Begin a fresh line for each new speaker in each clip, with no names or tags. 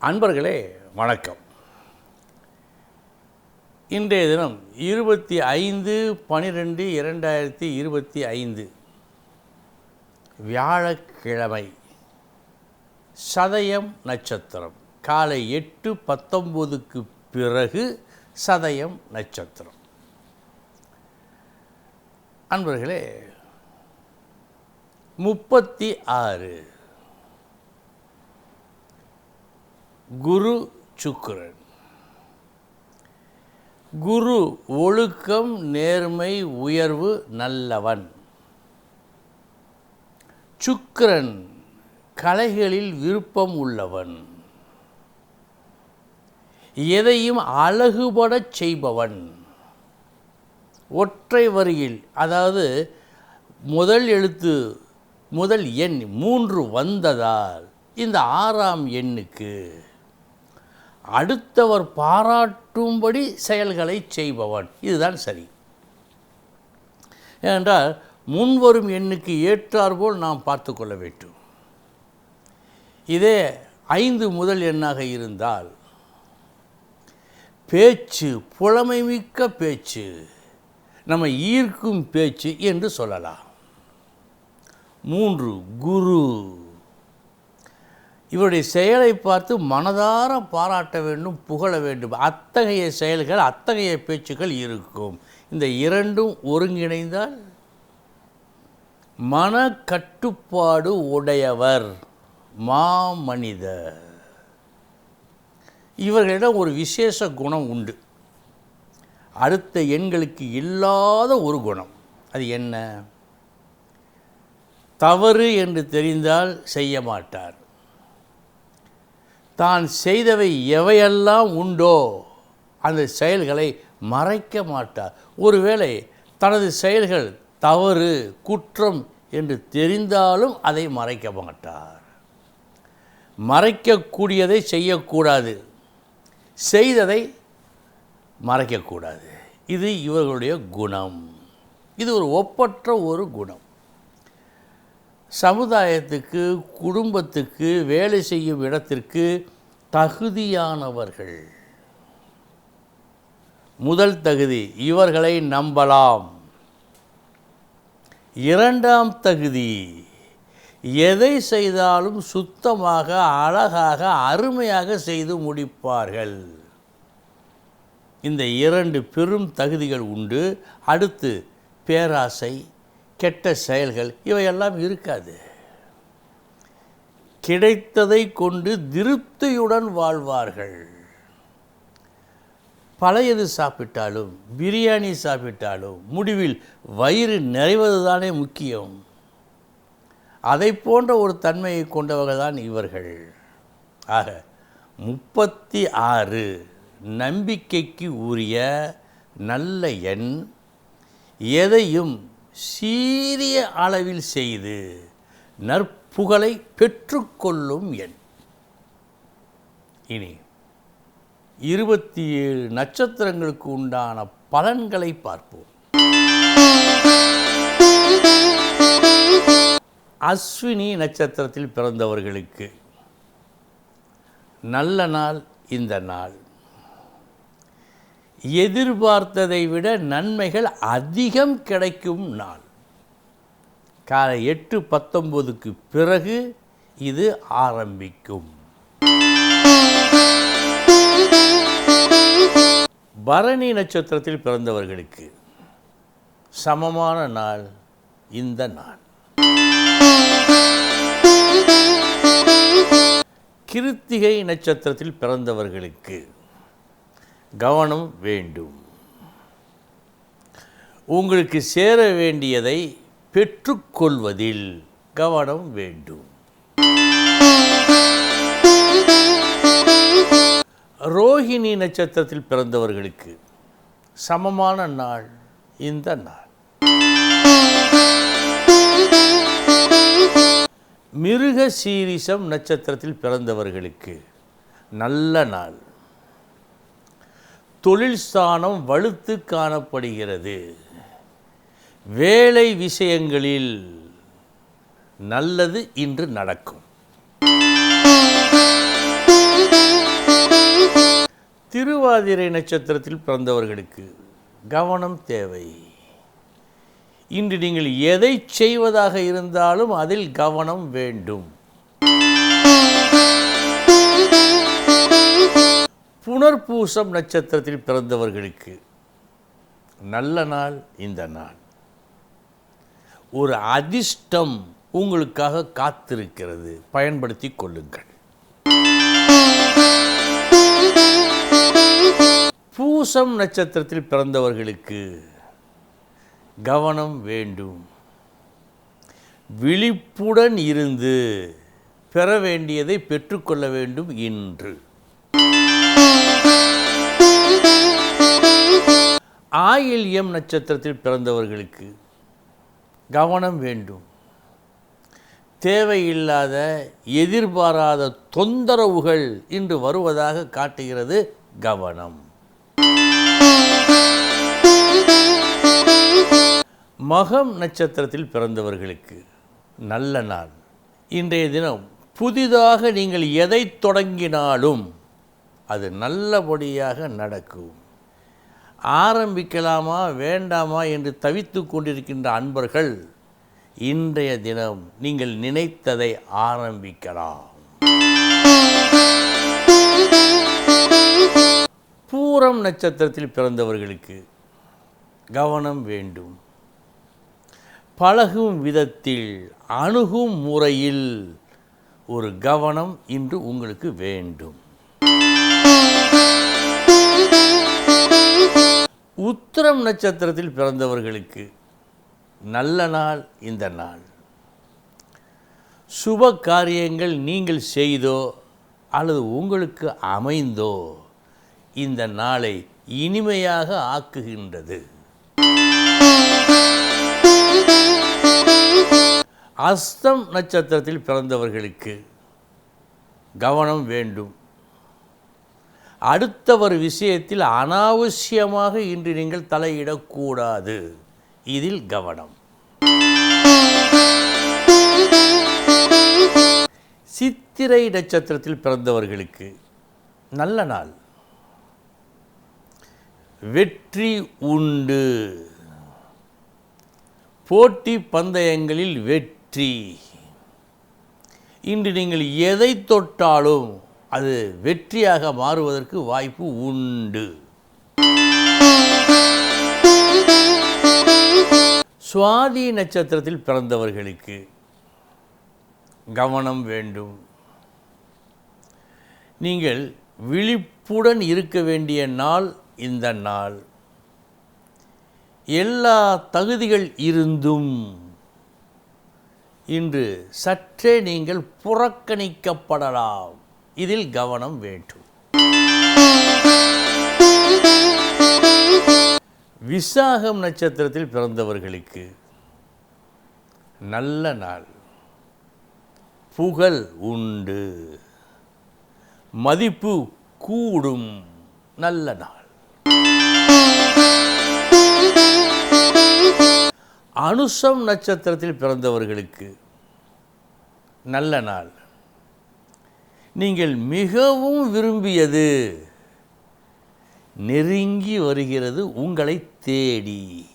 அன்பர்களே வணக்கம். இன்றைய தினம் இருபத்தி ஐந்து பனிரெண்டு இரண்டாயிரத்தி இருபத்தி ஐந்து. வியாழக்கிழமை சதயம் நட்சத்திரம். காலை எட்டு பத்தொம்போதுக்கு பிறகு சதயம் நட்சத்திரம். அன்பர்களே முப்பத்தி ஆறு குரு சுக்கரன். குரு ஒழுக்கம் நேர்மை உயர்வு நல்லவன். சுக்கரன் கலைகளில் விருப்பம் உள்ளவன். எதையும் அழகுபடச் செய்பவன். ஒற்றை வரியில் அதாவது முதல் எழுத்து முதல் எண் மூன்று வந்ததால் இந்த ஆறாம் எண்ணுக்கு அடுத்தவர் பாராட்டும்படி செயல்களை செய்பவன். இதுதான் சரி. ஏனென்றால் முன்வரும் எண்ணுக்கு ஏற்றாற்போல் நாம் பார்த்து கொள்ள வேண்டும். இதே ஐந்து முதல் எண்ணாக இருந்தால் பேச்சு புலமைமிக்க பேச்சு நம்ம ஈர்க்கும் பேச்சு என்று சொல்லலாம். மூன்று குரு. இவருடைய செயலை பார்த்து மனதார பாராட்ட வேண்டும் புகழ வேண்டும். அத்தகைய செயல்கள் அத்தகைய பேச்சுக்கள் இருக்கும். இந்த இரண்டும் ஒருங்கிணைந்தால் மன கட்டுப்பாடு உடையவர் மாமனிதர். இவர்களிடம் ஒரு விசேஷ குணம் உண்டு. அடுத்த எண்களுக்கு இல்லாத ஒரு குணம். அது என்ன? தவறு என்று தெரிந்தால் செய்ய மாட்டார். தான் செய்தவை எவையெல்லாம் உண்டோ அந்த செயல்களை மறைக்க மாட்டார். ஒருவேளை தனது செயல்கள் தவறு குற்றம் என்று தெரிந்தாலும் அதை மறைக்க மாட்டார். மறைக்கக்கூடியதை செய்யக்கூடாது. செய்ததை மறைக்கக்கூடாது. இது இவர்களுடைய குணம். இது ஒரு ஒப்பற்ற ஒரு குணம். சமுதாயத்துக்கு குடும்பத்துக்கு வேலை செய்யும் இடத்திற்கு தகுதியானவர்கள். முதல் தகுதி இவர்களை நம்பலாம். இரண்டாம் தகுதி எதை செய்தாலும் சுத்தமாக அழகாக அருமையாக செய்து முடிப்பார்கள். இந்த இரண்டு பெரும் தகுதிகள் உண்டு. அடுத்து பேராசை கெட்ட செயல்கள் இவையெல்லாம் இருக்காது. கிடைத்ததை கொண்டு திருப்தியுடன் வாழ்வார்கள். பழையது சாப்பிட்டாலும் பிரியாணி சாப்பிட்டாலும் முடிவில் வயிறு நிறைவது தானே முக்கியம். அதை போன்ற ஒரு தன்மையை கொண்டவர்கள் தான் இவர்கள். ஆக முப்பத்தி ஆறு நம்பிக்கைக்கு உரிய நல்ல எண் எதையும் சீரிய அளவில் செய்து நற்புகழை பெற்றுக்கொள்ளும் எண் இனி இருபத்தி ஏழு நட்சத்திரங்களுக்கு உண்டான பலன்களை பார்ப்போம். அஸ்வினி நட்சத்திரத்தில் பிறந்தவர்களுக்கு நல்ல நாள் இந்த நாள். எதிர்பார்த்ததை விட நன்மைகள் அதிகம் கிடைக்கும் நாள். காலை எட்டு பத்தொம்போதுக்கு பிறகு இது ஆரம்பிக்கும். பரணி நட்சத்திரத்தில் பிறந்தவர்களுக்கு சமமான நாள் இந்த நாள். கிருத்திகை நட்சத்திரத்தில் பிறந்தவர்களுக்கு கவனம் வேண்டும். உங்களுக்கு சேர வேண்டியதை பெற்றுக்கொள்வதில் கவனம் வேண்டும். ரோஹிணி நட்சத்திரத்தில் பிறந்தவர்களுக்கு சமமான நாள் இந்த நாள். மிருக சீரிசம் நட்சத்திரத்தில் பிறந்தவர்களுக்கு நல்ல நாள். தொழில் ஸ்தானம் வலுத்து காணப்படுகிறது. வேலை விஷயங்களில் நல்லது இன்று நடக்கும். திருவாதிரை நட்சத்திரத்தில் பிறந்தவர்களுக்கு கவனம் தேவை. இன்று நீங்கள் எதை செய்வதாக இருந்தாலும் அதில் கவனம் வேண்டும். புனர்பூசம் நட்சத்திரத்தில் பிறந்தவர்களுக்கு நல்ல நாள் இந்த நாள். ஒரு அதிர்ஷ்டம் உங்களுக்காக காத்திருக்கிறது. பயன்படுத்தி கொள்ளுங்கள். பூசம் நட்சத்திரத்தில் பிறந்தவர்களுக்கு கவனம் வேண்டும். விழிப்புடன் இருந்து பெற வேண்டியதை பெற்றுக்கொள்ள வேண்டும் இன்று. ஆயில்யம் நட்சத்திரத்தில் பிறந்தவர்களுக்கு கவனம் வேண்டும். தேவையில்லாத எதிர்பாராத தொந்தரவுகள் இன்று வருவதாக காட்டுகிறது கவனம். மகம் நட்சத்திரத்தில் பிறந்தவர்களுக்கு நல்ல நாள். இன்றைய தினம் புதிதாக நீங்கள் எதை தொடங்கினாலும் அது நல்லபடியாக நடக்கும். ஆரம்பிக்கலாமா வேண்டாமா என்று தவித்து கொண்டிருக்கின்ற அன்பர்கள் இன்றைய தினம் நீங்கள் நினைத்ததை ஆரம்பிக்கலாம். பூரம் நட்சத்திரத்தில் பிறந்தவர்களுக்கு கவனம் வேண்டும். பழகும் விதத்தில் அணுகும் முறையில் ஒரு கவனம் இன்று உங்களுக்கு வேண்டும். உத்திரம் நட்சத்திரத்தில் பிறந்தவர்களுக்கு நல்ல நாள் இந்த நாள். சுப காரியங்கள் நீங்கள் செய்தோ அல்லது உங்களுக்கு அமைந்தோ இந்த நாளை இனிமையாக ஆக்குகின்றது. அஸ்தம் நட்சத்திரத்தில் பிறந்தவர்களுக்கு கவனம் வேண்டும். அடுத்தவர் விஷயத்தில் அனாவசியமாக இன்று நீங்கள் தலையிடக்கூடாது. இதில் கவனம். சித்திரை நட்சத்திரத்தில் பிறந்தவர்களுக்கு நல்ல நாள். வெற்றி உண்டு. போட்டி பந்தயங்களில் வெற்றி. இன்று நீங்கள் எதை தொட்டாலும் அது வெற்றியாக மாறுவதற்கு வாய்ப்பு உண்டு. சுவாதி நட்சத்திரத்தில் பிறந்தவர்களுக்கு கவனம் வேண்டும். நீங்கள் விழிப்புடன் இருக்க வேண்டிய நாள் இந்த நாள். எல்லா தகுதிகள் இருந்தும் இன்று சற்றே நீங்கள் புறக்கணிக்கப்படலாம். இதில் கவனம் வேண்டும். விசாகம் நட்சத்திரத்தில் பிறந்தவர்களுக்கு நல்ல நாள். புகழ் உண்டு. மதிப்பு கூடும். நல்ல நாள். அனுசம் நட்சத்திரத்தில் பிறந்தவர்களுக்கு நல்ல நாள். நீங்கள் மிகவும் விரும்பியது நெருங்கி வருகிறது உங்களை தேடி.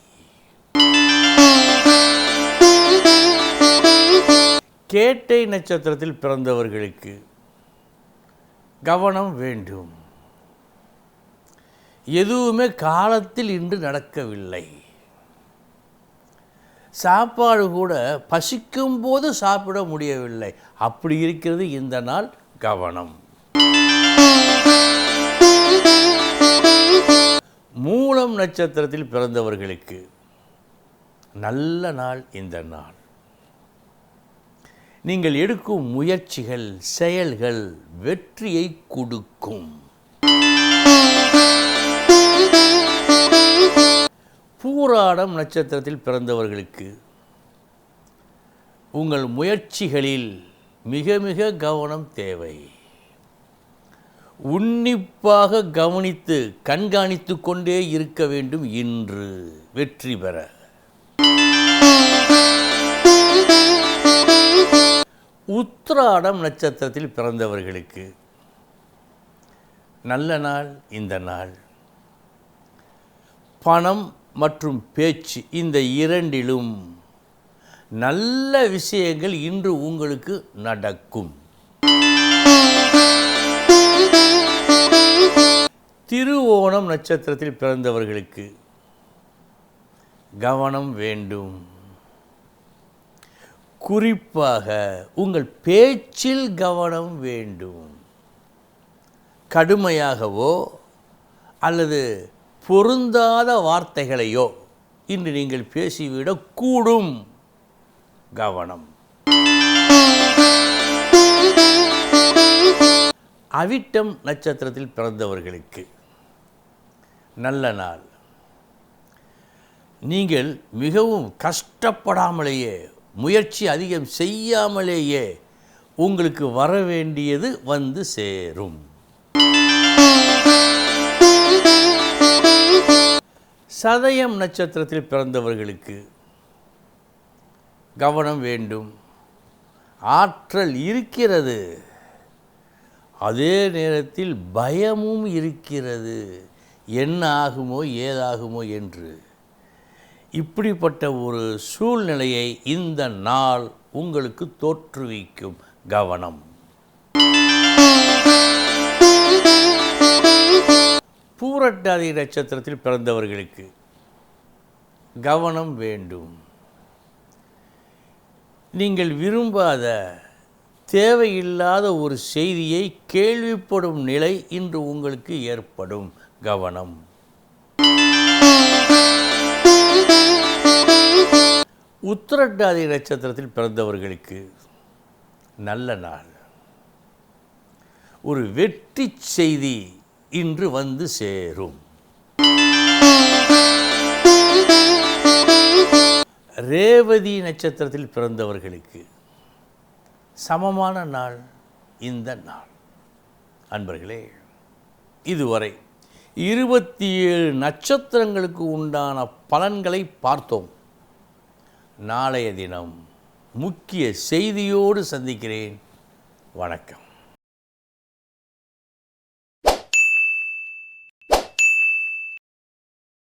கேட்டை நட்சத்திரத்தில் பிறந்தவர்களுக்கு கவனம் வேண்டும். எதுவுமே காலத்தில் இன்று நடக்கவில்லை. சாப்பாடு கூட பசிக்கும் போது சாப்பிட முடியவில்லை. அப்படி இருக்கிறது இந்த நாள் கவனம். மூலம் நட்சத்திரத்தில் பிறந்தவர்களுக்கு நல்ல நாள் இந்த நாள். நீங்கள் எடுக்கும் முயற்சிகள் செயல்கள் வெற்றியை கொடுக்கும். பூராடம் நட்சத்திரத்தில் பிறந்தவர்களுக்கு உங்கள் முயற்சிகளில் மிக மிக கவனம் தேவை. உன்னிப்பாக கவனித்து கண்காணித்து கொண்டே இருக்க வேண்டும் இன்று. வெற்றி பெற. உத்ராடம் நட்சத்திரத்தில் பிறந்தவர்களுக்கு. நல்ல நாள் இந்த நாள். பணம் மற்றும் பேச்சு இந்த இரண்டிலும். நல்ல விஷயங்கள் இன்று உங்களுக்கு நடக்கும். திருவோணம் நட்சத்திரத்தில் பிறந்தவர்களுக்கு கவனம் வேண்டும். குறிப்பாக உங்கள் பேச்சில் கவனம் வேண்டும். கடுமையாகவோ அல்லது பொருந்தாத வார்த்தைகளையோ இன்று நீங்கள் பேசிவிடக்கூடும். கவனம். அவிட்டம் நட்சத்திரத்தில் பிறந்தவர்களுக்கு நல்ல நாள். நீங்கள் மிகவும் கஷ்டப்படாமலேயே முயற்சி அதிகம் செய்யாமலேயே உங்களுக்கு வர வேண்டியது வந்து சேரும். சதயம் நட்சத்திரத்தில் பிறந்தவர்களுக்கு கவனம் வேண்டும். ஆற்றல் இருக்கிறது. அதே நேரத்தில் பயமும் இருக்கிறது. என்ன ஆகுமோ ஏதாகுமோ என்று. இப்படிப்பட்ட ஒரு சூழ்நிலையை இந்த நாள் உங்களுக்கு தோற்றுவிக்கும் கவனம். பூரட்டாதி நட்சத்திரத்தில் பிறந்தவர்களுக்கு கவனம் வேண்டும். நீங்கள் விரும்பாத தேவையில்லாத ஒரு செய்தியை கேள்விப்படும் நிலை இன்று உங்களுக்கு ஏற்படும் கவனம். உத்திரட்டாதி நட்சத்திரத்தில் பிறந்தவர்களுக்கு நல்ல நாள். ஒரு வெற்றி செய்தி இன்று வந்து சேரும். ரேவதி நட்சத்திரத்தில் பிறந்தவர்களுக்கு சமமான நாள் இந்த நாள். அன்பர்களே இதுவரை இருபத்தி ஏழு நட்சத்திரங்களுக்கு உண்டான பலன்களை பார்த்தோம். நாளைய தினம் முக்கிய செய்தியோடு சந்திக்கிறேன். வணக்கம்.